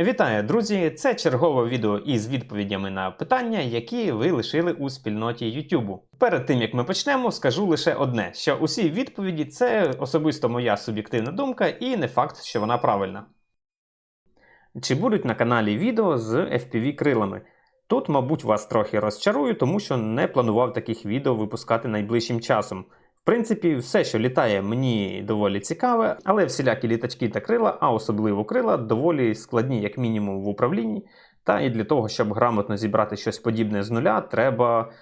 Вітаю, друзі! Це чергове відео із відповідями на питання, які ви лишили у спільноті YouTube. Перед тим як ми почнемо, скажу лише одне: що усі відповіді це особисто моя суб'єктивна думка і не факт, що вона правильна. Чи будуть на каналі відео з FPV крилами? Тут, мабуть, вас трохи розчарую, тому що не планував таких відео випускати найближчим часом. Принципі, все, що літає, мені доволі цікаве, але всілякі літачки та крила, а особливо крила, доволі складні, як мінімум, в управлінні. Та і для того, щоб грамотно зібрати щось подібне з нуля, треба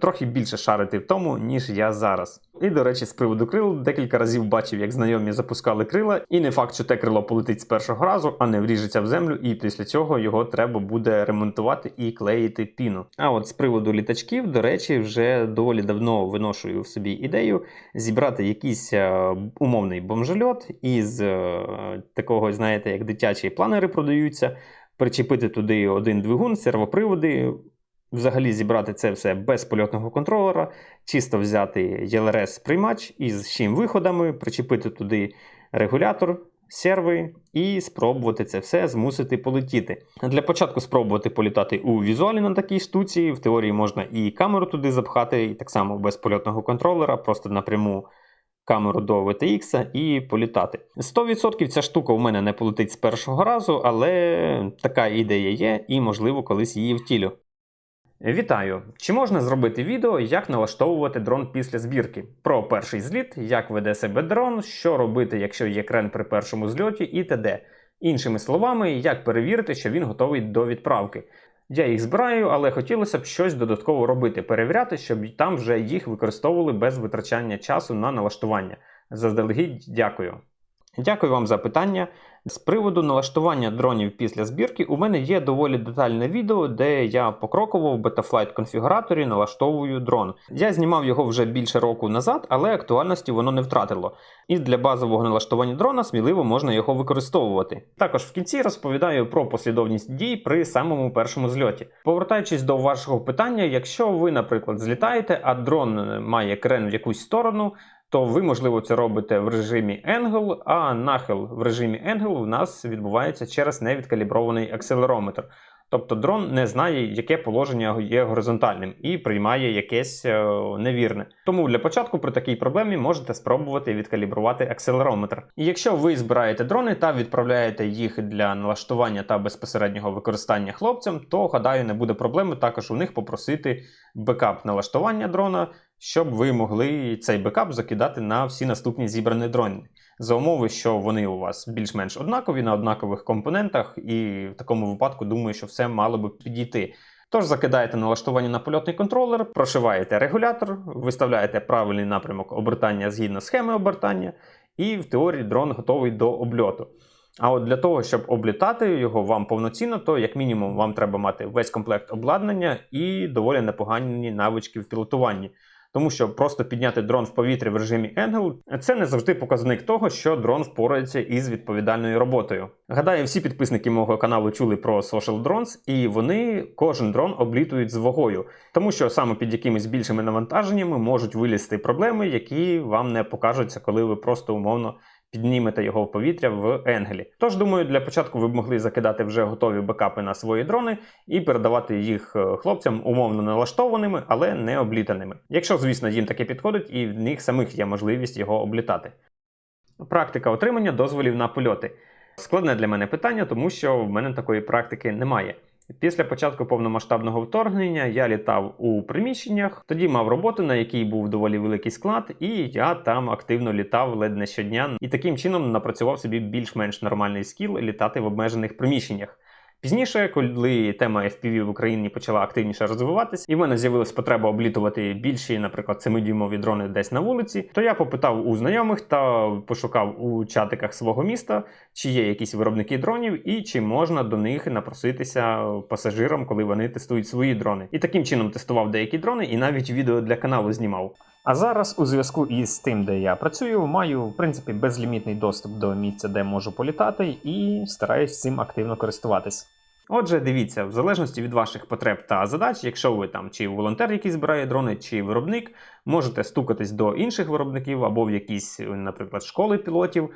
трохи більше шарити в тому, ніж я зараз. І, до речі, з приводу крил декілька разів бачив, як знайомі запускали крила, і не факт, що те крило полетить з першого разу, а не вріжеться в землю, і після цього його треба буде ремонтувати і клеїти піну. А от з приводу літачків, до речі, вже доволі давно виношую в собі ідею зібрати якийсь е, умовний бомжольот із е, такого, знаєте, як дитячі планери продаються, причепити туди один двигун, сервоприводи. Взагалі зібрати це все без польотного контролера, чисто взяти ЄЛРС приймач із шім виходами, причепити туди регулятор, серви і спробувати це все змусити полетіти. Для початку спробувати політати у візуалі на такій штуці. В теорії можна і камеру туди запхати, і так само без польотного контролера, просто напряму камеру до VTX і політати. 100% ця штука у мене не полетить з першого разу, але така ідея є, і можливо колись її втілю. Вітаю! Чи можна зробити відео, як налаштовувати дрон після збірки? Про перший зліт, як веде себе дрон, що робити, якщо є крен при першому зльоті і т.д. Іншими словами, як перевірити, що він готовий до відправки. Я їх збираю, але хотілося б щось додатково робити, перевіряти, щоб там вже їх використовували без витрачання часу на налаштування. Заздалегідь дякую. Дякую вам за питання. З приводу налаштування дронів після збірки у мене є доволі детальне відео, де я покроково в Betaflight конфігураторі налаштовую дрон. Я знімав його вже більше року назад, але актуальності воно не втратило. І для базового налаштування дрона сміливо можна його використовувати. Також в кінці розповідаю про послідовність дій при самому першому зльоті. Повертаючись до вашого питання, якщо ви, наприклад, злітаєте, а дрон має крен в якусь сторону то ви, можливо, це робите в режимі Angle, а нахил в режимі Angle в нас відбувається через невідкалібрований акселерометр. Тобто дрон не знає, яке положення є горизонтальним і приймає якесь е, невірне. Тому для початку при такій проблемі можете спробувати відкалібрувати акселерометр. І якщо ви збираєте дрони та відправляєте їх для налаштування та безпосереднього використання хлопцям, то гадаю, не буде проблеми також у них попросити бекап налаштування дрона, щоб ви могли цей бекап закидати на всі наступні зібрані дрони. За умови, що вони у вас більш-менш однакові на однакових компонентах, і в такому випадку думаю, що все мало би підійти. Тож закидаєте налаштування на польотний контролер, прошиваєте регулятор, виставляєте правильний напрямок обертання згідно схеми обертання, і в теорії дрон готовий до обльоту. А от для того, щоб облітати його вам повноцінно, то як мінімум вам треба мати весь комплект обладнання і доволі непогані навички в пілотуванні. Тому що просто підняти дрон в повітрі в режимі Angle – це не завжди показник того, що дрон впорається із відповідальною роботою. Гадаю, всі підписники мого каналу чули про Social Drones, і вони кожен дрон облітують з вагою, тому що саме під якимись більшими навантаженнями можуть вилізти проблеми, які вам не покажуться, коли ви просто умовно піднімете його в повітря в енгелі. Тож, думаю, для початку ви б могли закидати вже готові бекапи на свої дрони і передавати їх е, хлопцям умовно налаштованими, але не облітаними. Якщо, звісно, їм таке підходить, і в них самих є можливість його облітати. Практика отримання дозволів на польоти. Складне для мене питання, тому що в мене такої практики немає. Після початку повномасштабного вторгнення я літав у приміщеннях, тоді мав роботу, на якій був доволі великий склад, і я там активно літав ледь не щодня і таким чином напрацював собі більш-менш нормальний скіл літати в обмежених приміщеннях. Пізніше, коли тема FPV в Україні почала активніше розвиватись, і в мене з'явилась потреба облітувати більші, наприклад, 7-дюймові дрони десь на вулиці, то я попитав у знайомих та пошукав у чатиках свого міста, чи є якісь виробники дронів, і чи можна до них напроситися пасажирам, коли вони тестують свої дрони. І таким чином тестував деякі дрони, і навіть відео для каналу знімав. А зараз, у зв'язку із тим, де я працюю, маю в принципі безлімітний доступ до місця, де можу політати, і стараюсь цим активно користуватись. Отже, дивіться, в залежності від ваших потреб та задач, якщо ви там чи волонтер, який збирає дрони, чи виробник, можете стукатись до інших виробників або в якісь, наприклад, школи пілотів,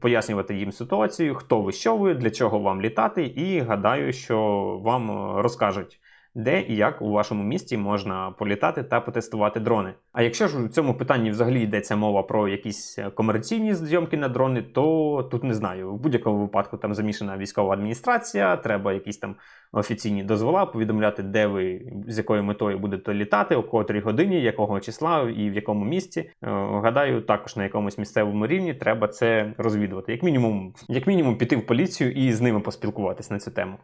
пояснювати їм ситуацію, хто ви, що ви, для чого вам літати, і гадаю, що вам е, розкажуть. Де і як у вашому місті можна політати та потестувати дрони. А якщо ж у цьому питанні взагалі йдеться мова про якісь е, комерційні зйомки на дрони, то тут не знаю. В будь-якому випадку там замішана військова адміністрація, треба якісь там офіційні дозвола, повідомляти, де ви з якою метою будете літати, о котрій годині, якого числа і в якому місці. Е, Гадаю, також на якомусь місцевому рівні треба це розвідувати. Як мінімум, як мінімум, піти в поліцію і з ними поспілкуватись на цю тему.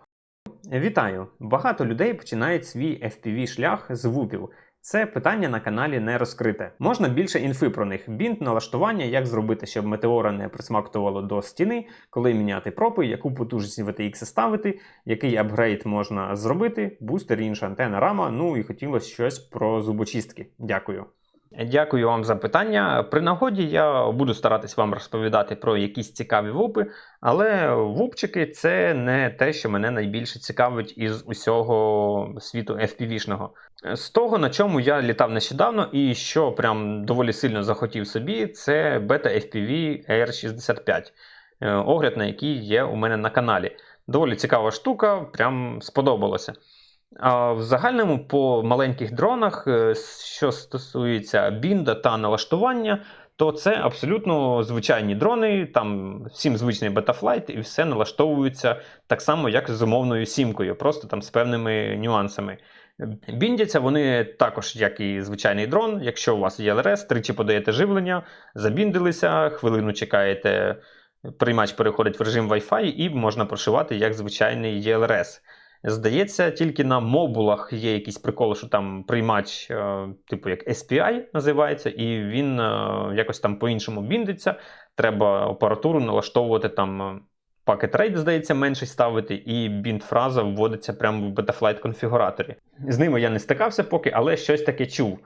Вітаю! Багато людей починають свій FPV шлях з вупів. Це питання на каналі не розкрите. Можна більше інфи про них. Бінт, налаштування, як зробити, щоб метеора не присмактувало до стіни, коли міняти пропи, яку потужність VTX ставити, який апгрейд можна зробити, бустер, інша антенна, рама. Ну і хотілося щось про зубочистки. Дякую. Дякую вам за питання. При нагоді я буду старатись вам розповідати про якісь цікаві вупи, але вупчики це не те, що мене найбільше цікавить із усього світу FPV-шного. З того, на чому я літав нещодавно, і що прям доволі сильно захотів собі, це Beta FPV AR65, е, огляд на який є у мене на каналі. Доволі цікава штука, прям сподобалося. В загальному по маленьких дронах, е, що стосується бінда та налаштування, то це абсолютно звичайні дрони, там всім звичний бетафлайт, і все налаштовується так само, як з умовною сімкою, просто там з певними нюансами. Біндяться вони також, як і звичайний дрон. Якщо у вас є ЛРС, тричі подаєте живлення, забіндилися, хвилину чекаєте, приймач переходить в режим Wi-Fi і можна прошивати як звичайний ELRS. Здається, тільки на мобулах є якийсь прикол, що там приймач, е, типу як SPI називається, і він е, якось там по-іншому біндиться. Треба апаратуру налаштовувати там. Пакет рейд, здається, менший ставити, і бінд-фраза вводиться прямо в Betaflight конфігураторі. З ними я не стикався поки, але щось таке чув.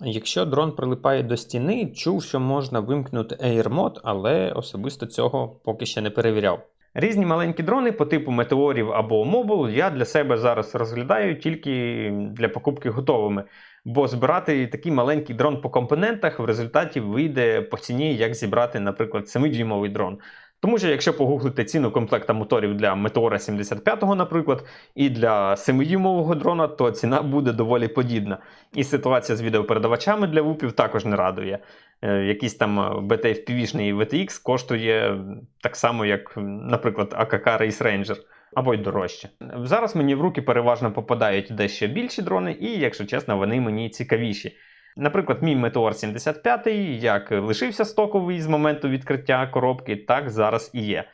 Якщо дрон прилипає до стіни, чув, що можна вимкнути Air Mode, але особисто цього поки ще не перевіряв. Різні маленькі дрони по типу метеорів або мобул я для себе зараз розглядаю тільки для покупки готовими. Бо збирати такий маленький дрон по компонентах в результаті вийде по ціні, як зібрати, наприклад, 7-дюймовий дрон. Тому що якщо погуглити ціну комплекта моторів для Meteora 75, наприклад, і для 7-дюймового дрона, то ціна буде доволі подібна. І ситуація з відеопередавачами для вупів також не радує. Е, Якийсь там BTFPV-шний VTX коштує так само, як, наприклад, AKK Race Ranger. Або й дорожче. Зараз мені в руки переважно попадають дещо більші дрони, і, якщо чесно, вони мені цікавіші. Наприклад, мій Meteor 75, як лишився стоковий з моменту відкриття коробки, так зараз і є.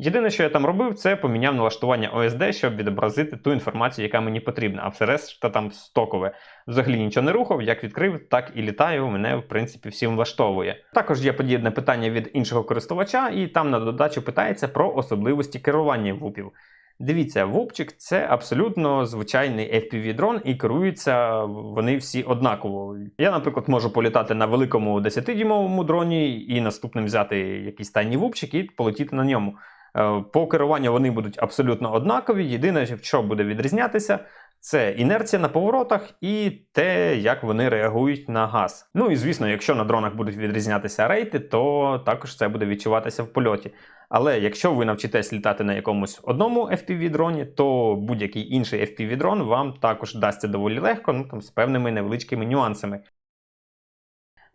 Єдине, що я там робив, це поміняв налаштування OSD, щоб відобразити ту інформацію, яка мені потрібна, а все решта там стокове. Взагалі нічого не рухав, як відкрив, так і літаю. Мене, в принципі, всім влаштовує. Також є подібне питання від іншого користувача, і там на додачу питається про особливості керування вупів. Дивіться, вупчик це абсолютно звичайний FPV-дрон, і керуються вони всі однаково. Я, наприклад, можу політати на великому 10-дюймовому дроні і наступним взяти якийсь тайний вупчик і полетіти на ньому. Е, По керуванню вони будуть абсолютно однакові. Єдине, що буде відрізнятися, це інерція на поворотах і те, як вони реагують на газ. Ну і звісно, якщо на дронах будуть відрізнятися рейти, то також це буде відчуватися в польоті. Але якщо ви навчитесь літати на якомусь одному FPV-дроні, то будь-який інший FPV-дрон вам також дасться доволі легко, ну там з певними невеличкими нюансами.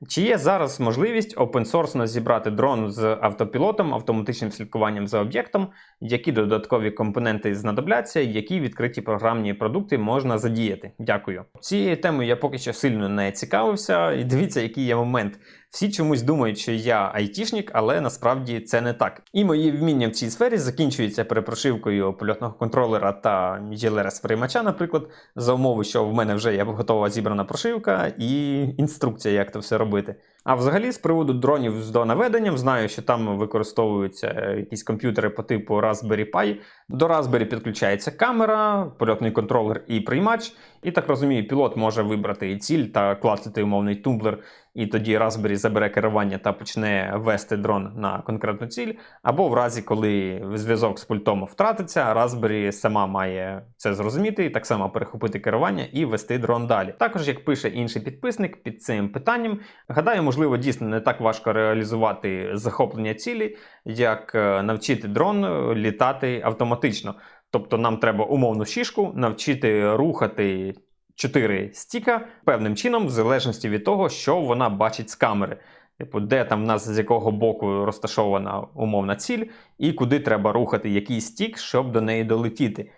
Чи є зараз можливість опенсорсно зібрати дрон з автопілотом, автоматичним слідкуванням за об'єктом, які додаткові компоненти знадобляться, які відкриті програмні продукти можна задіяти? Дякую. Цією темою я поки що сильно не цікавився. І дивіться, який є момент. Всі чомусь думають, що я айтішник, але насправді це не так. І мої вміння в цій сфері закінчуються перепрошивкою польотного контролера та GLRS приймача, наприклад, за умови, що в мене вже є готова зібрана прошивка і інструкція, як це все робити. А взагалі, з приводу дронів з донаведенням, знаю, що там використовуються якісь комп'ютери по типу Raspberry Pi. До Raspberry підключається камера, польотний контролер і приймач. І так розумію, пілот може вибрати ціль та клацати умовний тумблер, і тоді Raspberry забере керування та почне вести дрон на конкретну ціль. Або в разі, коли зв'язок з пультом втратиться, Raspberry сама має це зрозуміти, і так само перехопити керування і вести дрон далі. Також, як пише інший підписник під цим питанням, гадаю, можливо, дійсно не так важко реалізувати захоплення цілі, як е, навчити дрон літати автоматично. Тобто нам треба умовну шишку навчити рухати 4 стіка певним чином, в залежності від того, що вона бачить з камери. Типу, де там в нас з якого боку розташована умовна ціль, і куди треба рухати який стік, щоб до неї долетіти.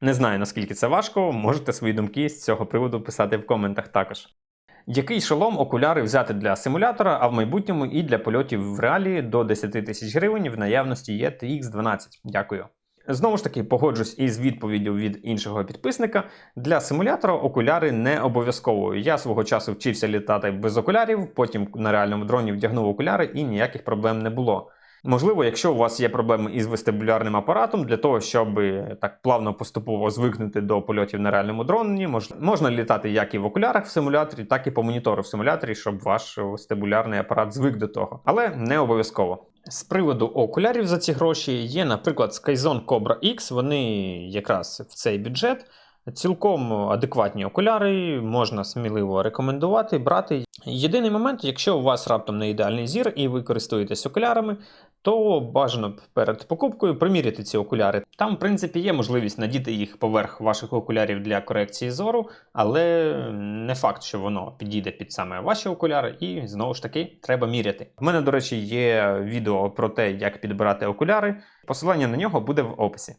Не знаю наскільки це важко, можете свої думки з цього приводу писати в коментах також. Який шолом окуляри взяти для симулятора, а в майбутньому і для польотів в реалі до 10 тисяч гривень в наявності є TX12. Дякую. Знову ж таки, погоджусь із відповіддю від іншого підписника. Для симулятора окуляри не обов'язково. Я свого часу вчився літати без окулярів, потім на реальному дроні вдягнув окуляри і ніяких проблем не було. Можливо, якщо у вас є проблеми із вестибулярним апаратом, для того, щоб так плавно поступово звикнути до польотів на реальному дроні, мож, можна літати як і в окулярах в симуляторі, так і по монітору в симуляторі, щоб ваш вестибулярний апарат звик до того. Але не обов'язково. З приводу окулярів за ці гроші є, наприклад, Skyzone Cobra X, вони якраз в цей бюджет. Цілком адекватні окуляри, можна сміливо рекомендувати, брати. Єдиний момент, якщо у вас раптом не ідеальний зір і ви користуєтесь окулярами, то бажано перед покупкою приміряти ці окуляри. Там, в принципі, є можливість надіти їх поверх ваших окулярів для корекції зору, але не факт, що воно підійде під саме ваші окуляри, і знову ж таки треба міряти. У мене, до речі, є відео про те, як підбирати окуляри. Посилання на нього буде в описі.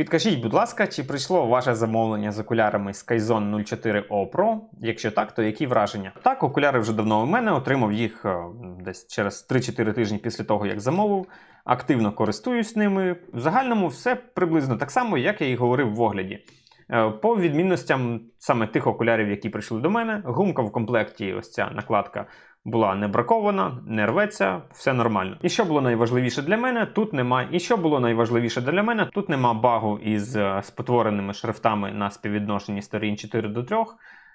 Підкажіть, будь ласка, чи прийшло ваше замовлення з окулярами Skyzone 04 O? Якщо так, то які враження? Так, окуляри вже давно у мене, отримав їх е, десь через 3-4 тижні після того, як замовив. Активно користуюсь ними. В загальному все приблизно так само, як я і говорив в огляді. Е, По відмінностям саме тих окулярів, які прийшли до мене, гумка в комплекті, ось ця накладка була не бракована, не рветься, все нормально. І що було найважливіше для мене, тут нема. І що було найважливіше для мене, тут нема багу із е, спотвореними шрифтами на співвідношенні сторін 4 до 3.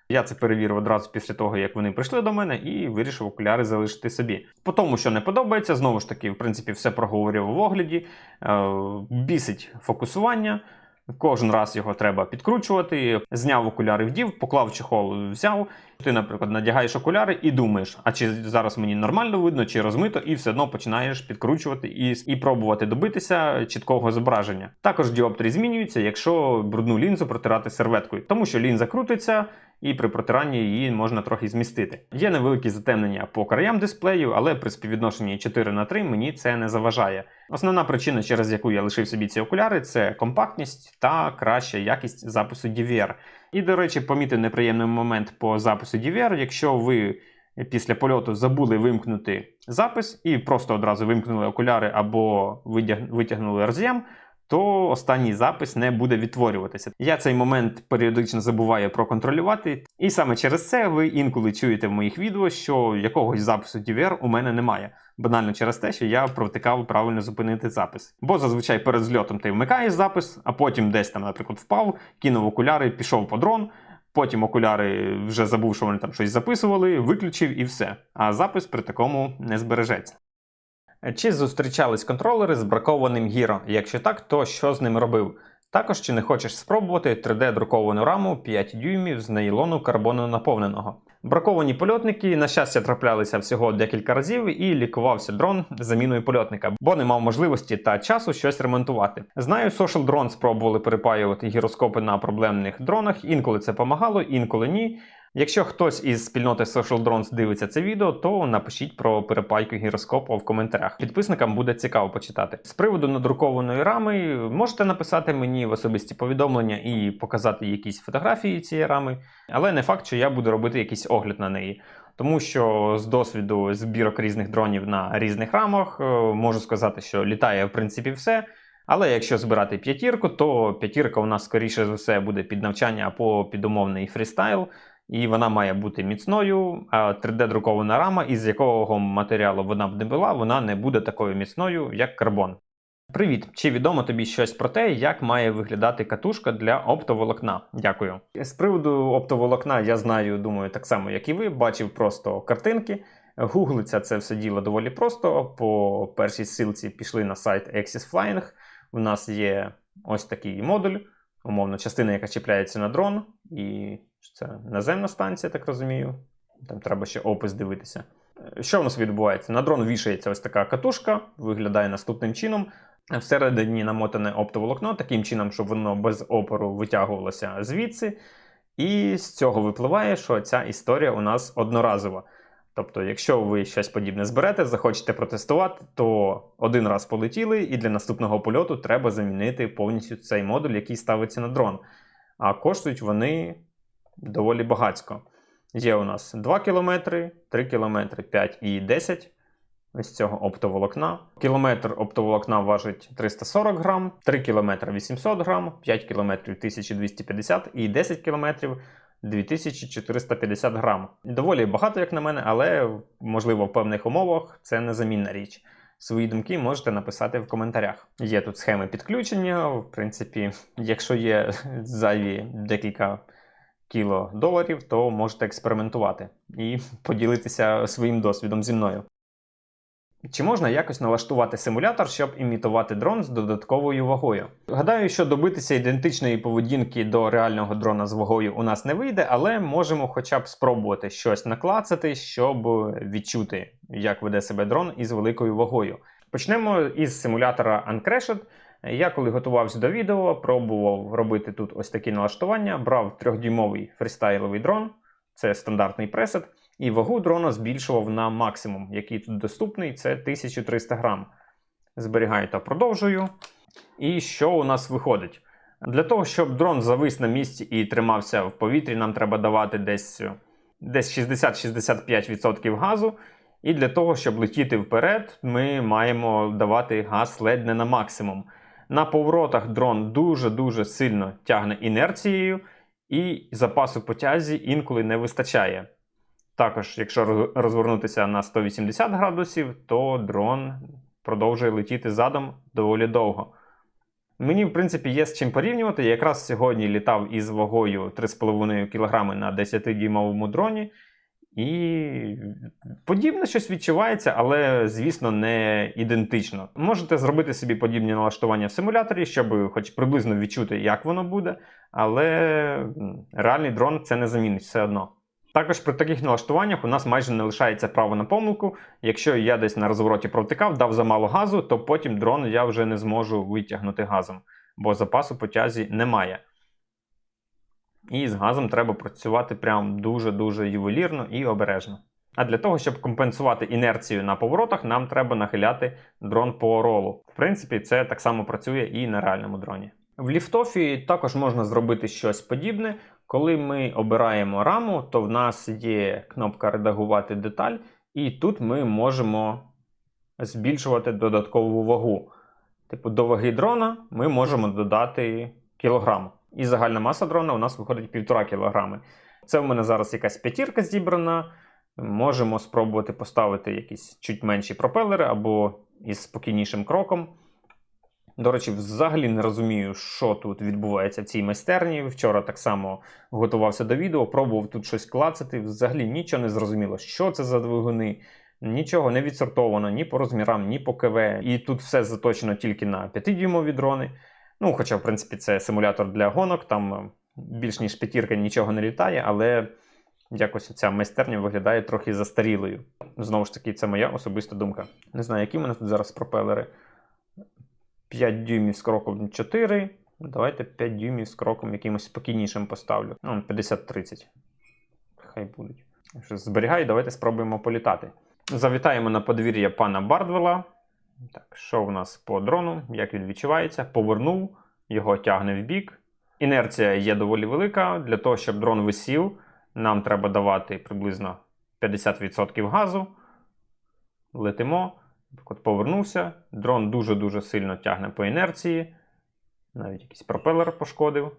Я це перевірив одразу після того, як вони прийшли до мене, і вирішив окуляри залишити собі. По тому, що не подобається, знову ж таки, в принципі, все проговорив в огляді. Е, бісить фокусування. Кожен раз його треба підкручувати. Зняв окуляри, вдів, поклав чехол, взяв. Ти, наприклад, надягаєш окуляри і думаєш, а чи зараз мені нормально видно, чи розмито, і все одно починаєш підкручувати і і пробувати добитися чіткого зображення. Також діоптрі змінюються, якщо брудну лінзу протирати серветкою, тому що лінза крутиться. І при протиранні її можна трохи змістити. Є невеликі затемнення по краям дисплею, але при співвідношенні 4 на 3 мені це не заважає. Основна причина, через яку я лишив собі ці окуляри, це компактність та краща якість запису DVR. І, до речі, помітив неприємний момент по запису DVR, якщо ви після польоту забули вимкнути запис і просто одразу вимкнули окуляри або витягнули RZM, то останній запис не буде відтворюватися. Я цей момент періодично забуваю проконтролювати, і саме через це ви інколи чуєте в моїх відео, що якогось запису DVR у мене немає. Банально через те, що я провтикав правильно зупинити запис. Бо зазвичай перед зльотом ти вмикаєш запис, а потім десь там, наприклад, впав, кинув окуляри, пішов по дрон. Потім окуляри вже забув, що вони там щось записували, виключив і все. А запис при такому не збережеться. Чи зустрічались контролери з бракованим гіро? Якщо так, то що з ним робив? Також чи не хочеш спробувати 3D-друковану раму 5 дюймів з нейлону карбону наповненого? Браковані польотники, на щастя, траплялися всього декілька разів і лікувався дрон заміною польотника, бо не мав можливості та часу щось ремонтувати. Знаю, Social Drone спробували перепаювати гіроскопи на проблемних дронах, інколи це помагало, інколи ні. Якщо хтось із спільноти Social Drones дивиться це відео, то напишіть про перепайку гіроскопу в коментарях. Підписникам буде цікаво почитати. З приводу надрукованої рами можете написати мені в особисті повідомлення і показати якісь фотографії цієї рами, але не факт, що я буду робити якийсь огляд на неї. Тому що з досвіду збірок різних дронів на різних рамах е, можу сказати, що літає в принципі все. Але якщо збирати п'ятірку, то п'ятірка у нас скоріше за все буде під навчання або під умовний фрістайл і вона має бути міцною. 3D-друкована рама, із якого матеріалу вона б не була, вона не буде такою міцною, як карбон. Привіт! Чи відомо тобі щось про те, як має виглядати катушка для оптоволокна? Дякую. З приводу оптоволокна я знаю, думаю, так само, як і ви. Бачив просто картинки. Гуглиться це все діло доволі просто. По першій ссылці пішли на сайт Axis Flying. У нас є ось такий модуль, умовно, частина, яка чіпляється на дрон, і це наземна станція, так розумію. Там треба ще опис дивитися. Що в нас відбувається? На дрон вішається ось така катушка, виглядає наступним чином. Всередині намотане оптоволокно, таким чином, щоб воно без опору витягувалося звідси. І з цього випливає, що ця історія у нас одноразова. Тобто, якщо ви щось подібне зберете, захочете протестувати, то один раз полетіли, і для наступного польоту треба замінити повністю цей модуль, який ставиться на дрон. А коштують вони доволі багатько. Є у нас 2 км, 3 км, 5 і 10 ось цього оптоволокна. Кілометр оптоволокна важить 340 грам, 3 км 800 грам, 5 км 1250 і 10 км 2450 грам. Доволі багато, як на мене, але можливо в певних умовах це незамінна річ. Свої думки можете написати в коментарях. Є тут схеми підключення. В принципі, якщо є зайві декілька кіло доларів, то можете експериментувати і поділитися своїм досвідом зі мною. Чи можна якось налаштувати симулятор, щоб імітувати дрон з додатковою вагою? Гадаю, що добитися ідентичної поведінки до реального дрона з вагою у нас не вийде, але можемо хоча б спробувати щось наклацати, щоб відчути, як веде себе дрон із великою вагою. Почнемо із симулятора Uncrashed. Я коли готувався до відео, пробував робити тут ось такі налаштування, брав 3-дюймовий фрістайловий дрон, це стандартний пресет, і вагу дрона збільшував на максимум, який тут доступний, це 1300 грам. Зберігаю та продовжую. І що у нас виходить? Для того, щоб дрон завис на місці і тримався в повітрі, нам треба давати десь, десь 60-65% газу. І для того, щоб летіти вперед, ми маємо давати газ ледь не на максимум. На поворотах дрон дуже-дуже сильно тягне інерцією, і запасу по тязі інколи не вистачає. Також, якщо розвернутися на 180 градусів, то дрон продовжує летіти задом доволі довго. Мені, в принципі, є з чим порівнювати. Я якраз сьогодні літав із вагою 3,5 кг на 10-дюймовому дроні. І подібне щось відчувається, але, звісно, не ідентично. Можете зробити собі подібні налаштування в симуляторі, щоб хоч приблизно відчути, як воно буде, але реальний дрон це не замінить все одно. Також при таких налаштуваннях у нас майже не лишається право на помилку. Якщо я десь на розвороті провтикав, дав замало газу, то потім дрон я вже не зможу витягнути газом, бо запасу по тязі немає. І з газом треба працювати прям дуже-дуже ювелірно і обережно. А для того, щоб компенсувати інерцію на поворотах, нам треба нахиляти дрон по ролу. В принципі, це так само працює і на реальному дроні. В ліфтофі також можна зробити щось подібне. Коли ми обираємо раму, то в нас є кнопка Редагувати деталь, і тут ми можемо збільшувати додаткову вагу. Типу, до ваги дрона ми можемо додати кілограм. І загальна маса дрона у нас виходить 1,5 кг. Це в мене зараз якась п'ятірка зібрана. Можемо спробувати поставити якісь чуть менші пропелери або із спокійнішим кроком. До речі, взагалі не розумію, що тут відбувається в цій майстерні. Вчора так само готувався до відео, пробував тут щось клацати. Взагалі нічого не зрозуміло, що це за двигуни. Нічого не відсортовано ні по розмірам, ні по КВ. І тут все заточено тільки на 5-дюймові дрони. Ну, хоча, в принципі, це симулятор для гонок, там е, більш ніж п'ятірка нічого не літає, але якось ця майстерня виглядає трохи застарілою. Знову ж таки, це моя особиста думка. Не знаю, які в мене тут зараз пропелери. 5 дюймів з кроком 4. Давайте 5 дюймів з кроком якимось спокійнішим поставлю. Ну, 50-30. Хай будуть. Зберігаю, давайте спробуємо політати. Завітаємо на подвір'я пана Бардвела. Так, що в нас по дрону? Як він відчувається? Повернув, його тягне в бік. Інерція є доволі велика. Для того, щоб дрон висів, нам треба давати приблизно 50% газу. Летимо. От Повернувся. Дрон дуже-дуже сильно тягне по інерції. Навіть якийсь пропелер пошкодив.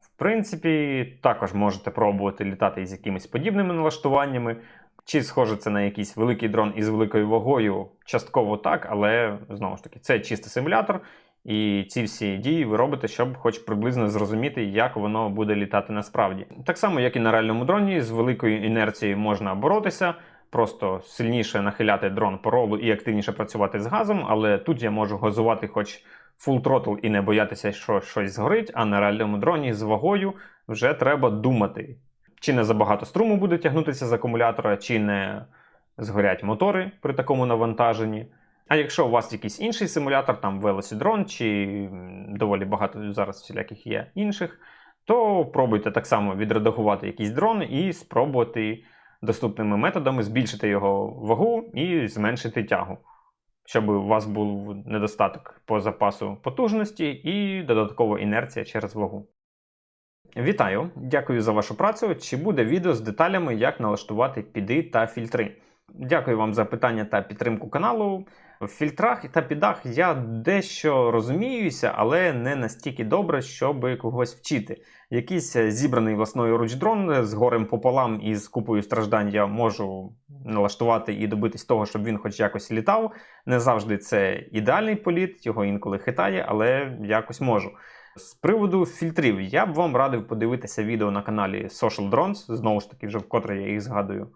В принципі, також можете пробувати літати із якимись подібними налаштуваннями. Чи схоже це на якийсь великий дрон із великою вагою? Частково так, але знову ж таки, це чистий симулятор, і ці всі дії ви робите, щоб хоч приблизно зрозуміти, як воно буде літати насправді. Так само, як і на реальному дроні, з великою інерцією можна боротися, просто сильніше нахиляти дрон по ролу і активніше працювати з газом, але тут я можу газувати хоч full throttle і не боятися, що щось згорить, а на реальному дроні з вагою вже треба думати. Чи не забагато струму буде тягнутися з акумулятора, чи не згорять мотори при такому навантаженні. А якщо у вас якийсь інший симулятор, там Velocidrone, чи доволі багато зараз всіляких є інших, то пробуйте так само відредагувати якийсь дрон і спробувати доступними методами збільшити його вагу і зменшити тягу, щоб у вас був недостаток по запасу потужності і додаткова інерція через вагу. Вітаю! Дякую за вашу працю. Чи буде відео з деталями, як налаштувати піди та фільтри? Дякую вам за питання та підтримку каналу. В фільтрах та підах я дещо розуміюся, але не настільки добре, щоб когось вчити. Якийсь зібраний власною руч дрон з горем пополам і з купою страждань я можу налаштувати і добитись того, щоб він хоч якось літав. Не завжди це ідеальний політ, його інколи хитає, але якось можу. З приводу фільтрів, я б вам радив подивитися відео на каналі Social Drones, знову ж таки, вже вкотре я їх згадую.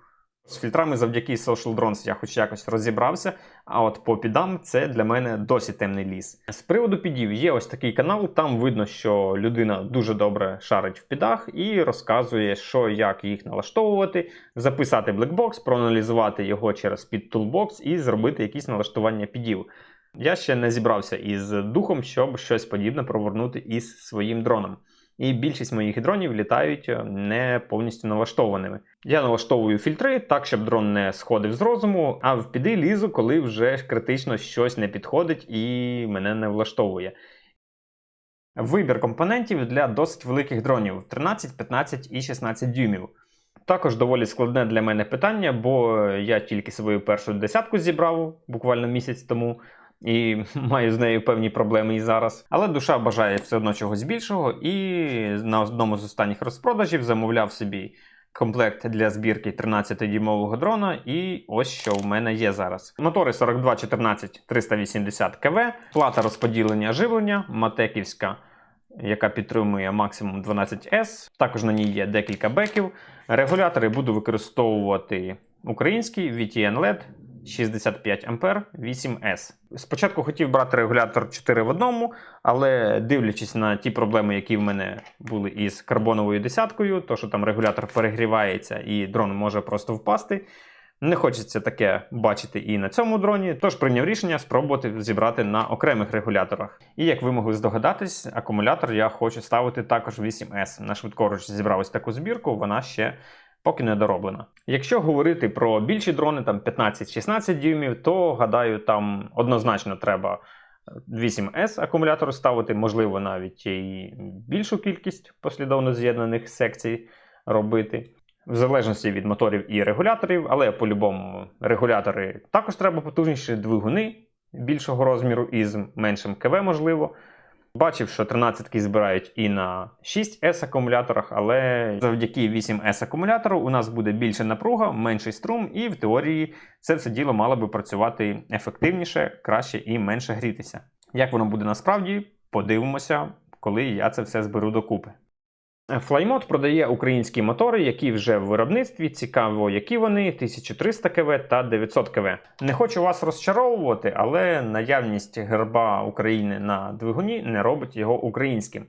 З фільтрами завдяки Social Drones я хоч якось розібрався, а от по підам це для мене досі темний ліс. З приводу підів є ось такий канал, там видно, що людина дуже добре шарить в підах і розказує, що як їх налаштовувати, записати блекбокс, проаналізувати його через під Toolbox і зробити якісь налаштування підів. Я ще не зібрався із духом, щоб щось подібне провернути із своїм дроном. І більшість моїх дронів літають е, не повністю налаштованими. Я налаштовую фільтри так, щоб дрон не сходив з розуму, а в піди лізу, коли вже критично щось не підходить і мене не влаштовує. Вибір компонентів для досить великих дронів 13, 15 і 16 дюймів. Також доволі складне для мене питання, бо я тільки свою першу десятку зібрав буквально місяць тому. І маю з нею певні проблеми і зараз. Але душа бажає все одно чогось більшого, і на одному з останніх розпродажів замовляв собі комплект для збірки 13-дюймового дрона. І ось що в мене є зараз. Мотори 4214 380 КВ, плата розподілення живлення, матеківська, яка підтримує максимум 12S. Також на ній є декілька беків. Регулятори буду використовувати український VTN LED 65 А 8С. Спочатку хотів брати регулятор 4 в одному, але дивлячись на ті проблеми, які в мене були із карбоновою десяткою, то що там регулятор перегрівається і дрон може просто впасти. Не хочеться таке бачити і на цьому дроні, тож прийняв рішення спробувати зібрати на окремих регуляторах. І як ви могли здогадатись, акумулятор я хочу ставити також 8S. На швидкоруч зібрав ось таку збірку, вона ще поки не дороблена. Якщо говорити про більші дрони, там 15-16 дюймів, то гадаю, там однозначно треба 8S акумулятор ставити, можливо, навіть і більшу кількість послідовно з'єднаних секцій робити. В залежності від моторів і регуляторів, але по-любому регулятори також треба потужніші двигуни більшого розміру із меншим КВ, можливо. Бачив, що 13-ки збирають і на 6С акумуляторах, але завдяки 8С акумулятору у нас буде більше напруга, менший струм, і в теорії це все діло мало би працювати ефективніше, краще і менше грітися. Як воно буде насправді, подивимося, коли я це все зберу докупи. Flymod продає українські мотори, які вже в виробництві. Цікаво, які вони 1300 КВ та 900 КВ. Не хочу вас розчаровувати, але наявність герба України на двигуні не робить його українським.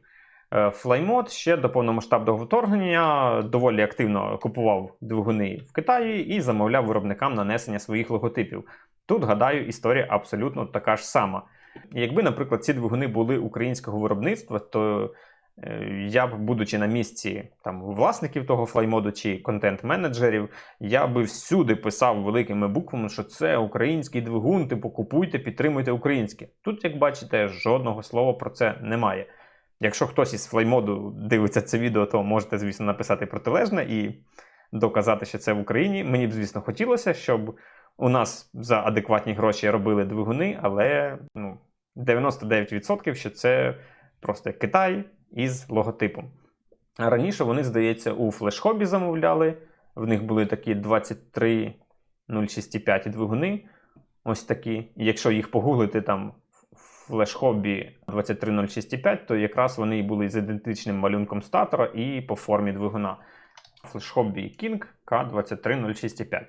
Flymod ще до повномасштабного вторгнення доволі активно купував двигуни в Китаї і замовляв виробникам нанесення своїх логотипів. Тут, гадаю, історія абсолютно така ж сама. Якби, наприклад, ці двигуни були українського виробництва, то Е, я б, будучи на місці там власників того флаймоду чи контент-менеджерів, я би всюди писав великими буквами, що це український двигун, типу купуйте, підтримуйте українське. Тут, як бачите, жодного слова про це немає. Якщо хтось із флаймоду дивиться це відео, то можете, звісно, написати протилежне і доказати, що це в Україні. Мені б, звісно, хотілося, щоб у нас за адекватні гроші робили двигуни, але ну, 99% що це просто Китай із логотипом. Раніше вони, здається, у флешхобі замовляли В них були такі 23065 двигуни. Ось такі. Якщо їх погуглити там в флеш-хобі 23065, то якраз вони і були з ідентичним малюнком статора і по формі двигуна. Флеш-хобі King K23065.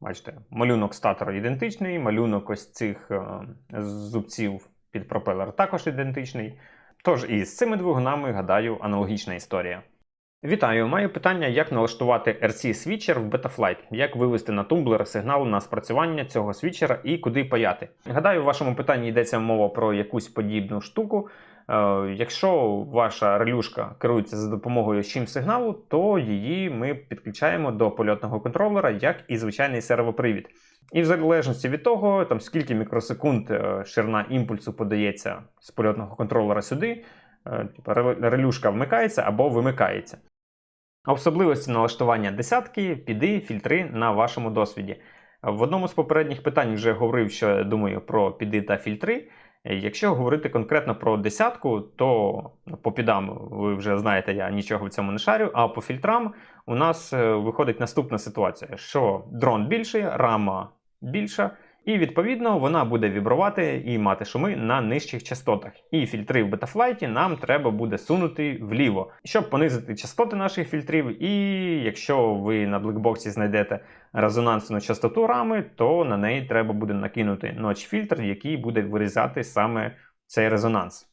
Бачите, малюнок статора ідентичний, малюнок ось цих е, зубців під пропелер також ідентичний. Тож і з цими двигунами, гадаю, аналогічна історія. Вітаю! Маю питання, як налаштувати RC свічер в Betaflight, як вивести на тумблер сигнал на спрацювання цього свічера і куди паяти. Гадаю, в вашому питанні йдеться мова про якусь подібну штуку. Е, якщо ваша релюшка керується за допомогою щим сигналу, то її ми підключаємо до польотного контролера, як і звичайний сервопривід. І в залежності від того, там скільки мікросекунд е, ширина імпульсу подається з польотного контролера сюди, е, реле- релюшка вмикається або вимикається. Особливості налаштування десятки, піди, фільтри на вашому досвіді. В одному з попередніх питань вже говорив, що думаю про піди та фільтри. Е, Якщо говорити конкретно про десятку, то по підам ви вже знаєте, я нічого в цьому не шарю. А по фільтрам у нас е, виходить наступна ситуація: що дрон більший, рама більша, і відповідно вона буде вібрувати і мати шуми на нижчих частотах. І фільтри в бетафлайті нам треба буде сунути вліво, щоб понизити частоти наших фільтрів. І якщо ви на блекбоксі знайдете резонансну частоту рами, то на неї треба буде накинути ноч-фільтр, який буде вирізати саме цей резонанс.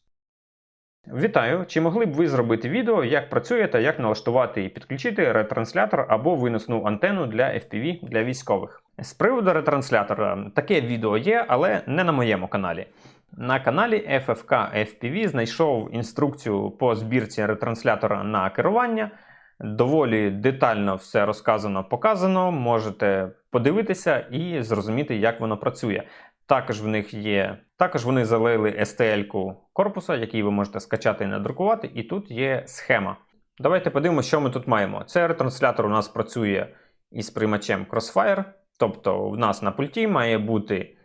Вітаю! Чи могли б ви зробити відео, як працює та як налаштувати і підключити ретранслятор або виносну антенну для FPV для військових? З приводу ретранслятора, таке відео є, але не на моєму каналі. На каналі FFK FPV знайшов інструкцію по збірці ретранслятора на керування. Доволі детально все розказано, показано. Можете подивитися і зрозуміти, як воно працює. Також в них є. Також вони залили STL-ку корпуса, який ви можете скачати і надрукувати, і тут є схема. Давайте подивимося, що ми тут маємо. Цей ретранслятор у нас працює із приймачем Crossfire. Тобто, в нас на пульті має бути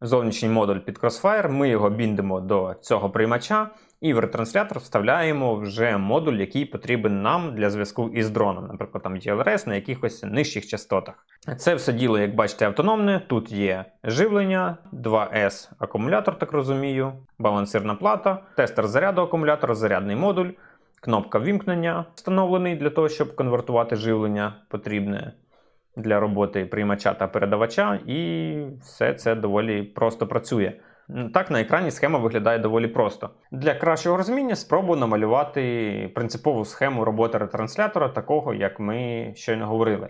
зовнішній модуль під Crossfire. Ми його біндимо до цього приймача, і в ретранслятор вставляємо вже модуль, який потрібен нам для зв'язку із дроном, наприклад, там GLRS на якихось нижчих частотах. Це все діло, як бачите, автономне. Тут є живлення, 2S акумулятор, так розумію, балансирна плата, тестер заряду акумулятора, зарядний модуль, кнопка вімкнення, встановлений для того, щоб конвертувати живлення потрібне для роботи приймача та передавача, і все це доволі просто працює. Так, на екрані схема виглядає доволі просто. Для кращого розуміння спробую намалювати принципову схему роботи ретранслятора, такого, як ми щойно говорили.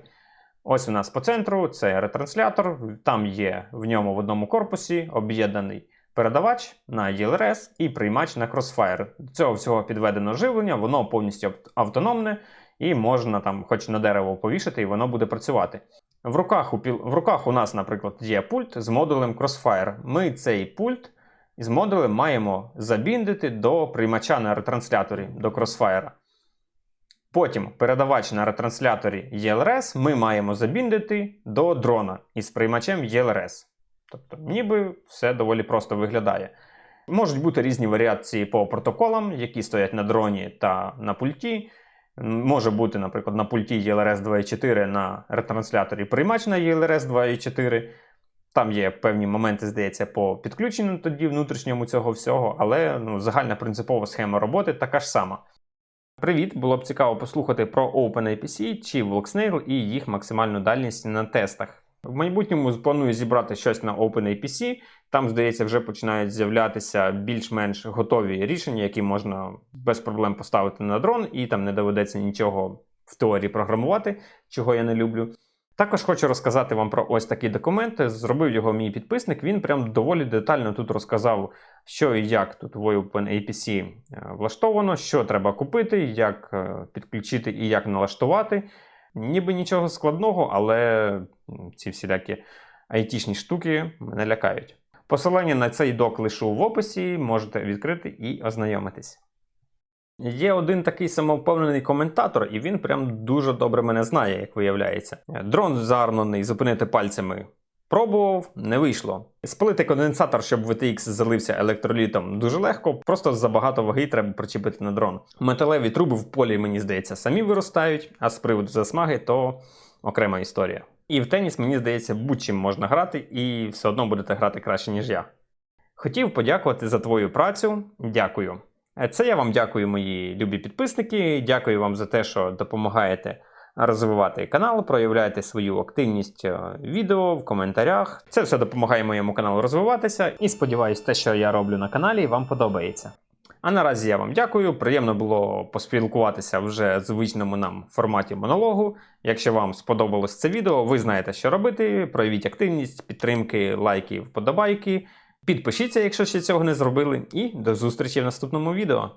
Ось у нас по центру це ретранслятор, там є в ньому в одному корпусі об'єднаний передавач на ELRS і приймач на Crossfire. До цього всього підведено живлення, воно повністю автономне і можна там хоч на дерево повішати, і воно буде працювати. В руках у, в руках у нас, наприклад, є пульт з модулем Crossfire. Ми цей пульт із модулем маємо забіндити до приймача на ретрансляторі до Crossfire. Потім передавач на ретрансляторі ELRS ми маємо забіндити до дрона із приймачем ELRS. Тобто, ніби все доволі просто виглядає. Можуть бути різні варіації по протоколам, які стоять на дроні та на пульті. Може бути, наприклад, на пульті ELRS 2.4 на ретрансляторі приймач на ELRS 2.4. Там є певні моменти, здається, по підключенню тоді внутрішньому цього всього, але ну, загальна принципова схема роботи така ж сама. Привіт! Було б цікаво послухати про OpenAPC чи Voxnail і їх максимальну дальність на тестах. В майбутньому планую зібрати щось на OpenAPC. Там, здається, вже починають з'являтися більш-менш готові рішення, які можна без проблем поставити на дрон, і там не доведеться нічого в теорії програмувати, чого я не люблю. Також хочу розказати вам про ось такий документ. Зробив його мій підписник. Він прям доволі детально тут розказав, що і як тут в OpenAPC е, влаштовано, що треба купити, як е, підключити і як налаштувати. Ніби нічого складного, але ці всілякі айтішні штуки мене лякають. Посилання на цей док лишу в описі, можете відкрити і ознайомитись. Є один такий самовпевнений коментатор, і він прям дуже добре мене знає, як виявляється. Дрон зарнений, зупинити пальцями. Пробував, не вийшло. Спалити конденсатор, щоб VTX залився електролітом, дуже легко, просто забагато ваги треба причепити на дрон. Металеві труби в полі, мені здається, самі виростають, а з приводу засмаги, то окрема історія. І в теніс, мені здається, будь-чим можна грати, і все одно будете грати краще, ніж я. Хотів подякувати за твою працю. Дякую. Це я вам дякую, мої любі підписники. Дякую вам за те, що допомагаєте розвивати канал, проявляєте свою активність е, відео, в коментарях. Це все допомагає моєму каналу розвиватися. І сподіваюсь, те, що я роблю на каналі, вам подобається. А наразі я вам дякую. Приємно було поспілкуватися вже в звичному нам форматі монологу. Якщо вам сподобалось це відео, ви знаєте, що робити. Проявіть активність, підтримки, лайки, вподобайки. Підпишіться, якщо ще цього не зробили, і до зустрічі в наступному відео.